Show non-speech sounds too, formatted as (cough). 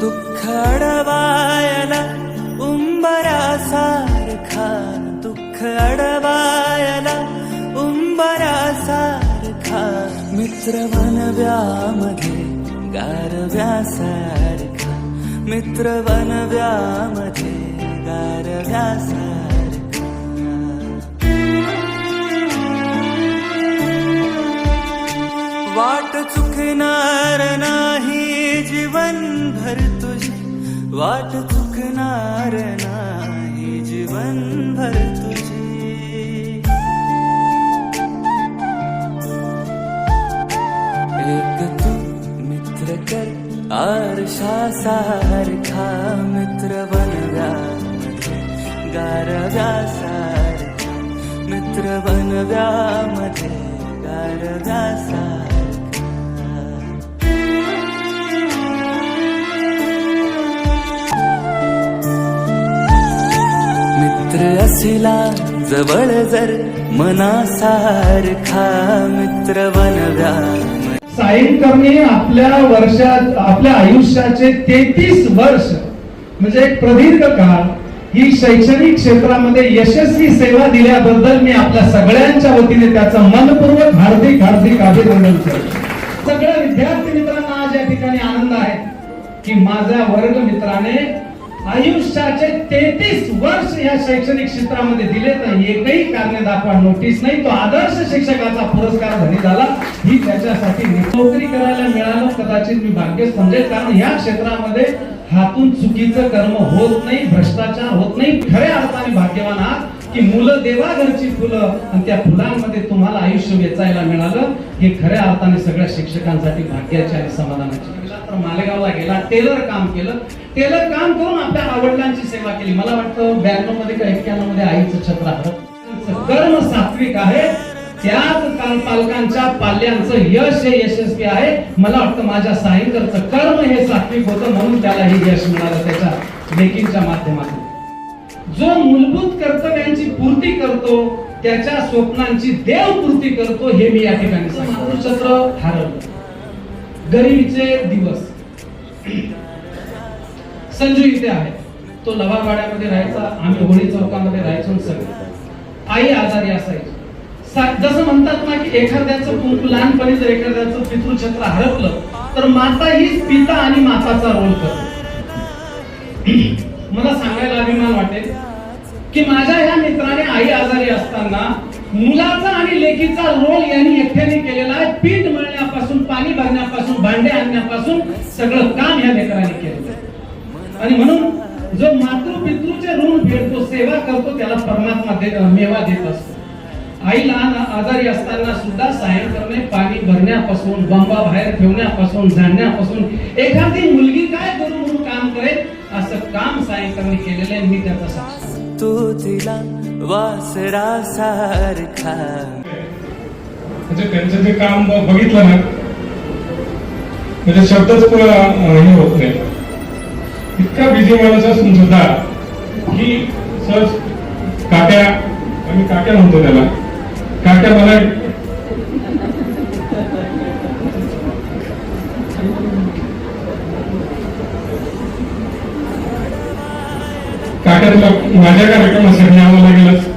दुःख अडवायला उंबरासारखा दुःख अडवायला उंबरासारखा मित्र वनव्यामध्ये गारव्यासारखा मित्र वनव्यामध्ये गारव्यासारखा. वाट चुकणार नाही जीवनभर तुझी वाट चुकणार नाही जीवनभर तुझी। एक तू मित्र कर आरशा सारखा मित्र बनव्या गारव्यासारखा मित्र बनव्यामध्ये गारव्यासारखा असला जवळ जर मनासारखा मित्र बनव्या. सायंकरने आपल्या वर्षात आपल्या आयुष्याचे तेहतीस वर्ष. म्हणजे एक प्रदीर्घ काळ. ही शैक्षणिक क्षेत्रामध्ये यशस्वी सेवा दिल्याबद्दल मी आपल्या सगळ्यांच्या वतीने त्याचं मनपूर्वक हार्दिक हार्दिक अभिनंदन करतो. सगळ्या विद्यार्थी मित्रांना आज या ठिकाणी आनंद आहे की माझ्या वर्ग मित्राने आयुष्याचे तेहतीस वर्ष या शैक्षणिक क्षेत्रामध्ये दिले तर एकही कारणे दाखवा नोटीस नाही. तो आदर्श शिक्षकाचा पुरस्कार धनी झाला. ही त्याच्यासाठी नोकरी करायला मिळालं कदाचित मी भाग्य समजेल कारण या क्षेत्रामध्ये हातून चुकीचं कर्म होत नाही भ्रष्टाचार होत नाही. खऱ्या अर्थाने भाग्यवान आहात की मुलं देवा घरची फुलं आणि त्या फुलांमध्ये तुम्हाला आयुष्य वेचायला मिळालं. हे खऱ्या अर्थाने सगळ्या शिक्षकांसाठी भाग्याची आणि समाधानाची तर मालेगावला गेला टेलर काम केलं. टेलर काम करून आपल्या आवडलांची सेवा केली. मला वाटतं ब्याण्णवमध्ये का एक्क्याण्णवमध्ये आईचं छत्र हरप कर्म सात्विक आहे. त्याच काल पालकांच्या पाल्यांचं यश हे यशस्वी आहे. मला वाटतं माझ्या सायंकरचं कर्म हे सात्विक होतं म्हणून त्याला हे यश मिळालं त्याच्या लेखींच्या माध्यमातून. जो मूलभूत कर्तव्यांची पूर्ती करतो त्याच्या स्वप्नांची देव पूर्ती करतो हे मी या ठिकाणी सांगतो. छत्र हरवलं गरिबीचे दिवस. संजू इथे आहे. तो लवावाड्यामध्ये राहायचा आम्ही होळी चौकामध्ये राहायचो सगळे. आई आजारी असायची. जसं म्हणतात ना की एखाद्याचं कुंकू लहानपणी जर एखाद्याचं पितृछत्र हरपलं तर माता हीच पिता आणि माताचा रोल करते. (clears throat) मला सांगायला अभिमान वाटेल की माझ्या ह्या मित्राने आई आजारी असताना मुलाचा आणि लेकीचा रोल यांनी एकट्याने केलेला आहे. सगळं काम ह्या लेकराने केलं. आणि म्हणून जो मातृ पितृचे ऋण फेडतो सेवा करतो त्याला परमात्मा दे- मेवा देत असतो. आई लहान आजारी असताना सुद्धा करणे पाणी भरण्यापासून बंबा बाहेर ठेवण्यापासून जाणण्यापासून एखादी मुलगी काय करू म्हणून काम करेल असं काम सायं करणे केलेलं आहे मी त्याचा साक्षी आहे. तू तिला वासरा सारखा म्हणजे त्यांचं जे काम बघितलं ना म्हणजे शब्दच पुरा हे होत नाही. इतका बिझी माणूस असून सुद्धा की सहज काट्या आम्ही काट्या म्हणतो त्याला. काट्या मला काट्या तुला माझ्या कार्यक्रमासाठी आम्हाला गेलं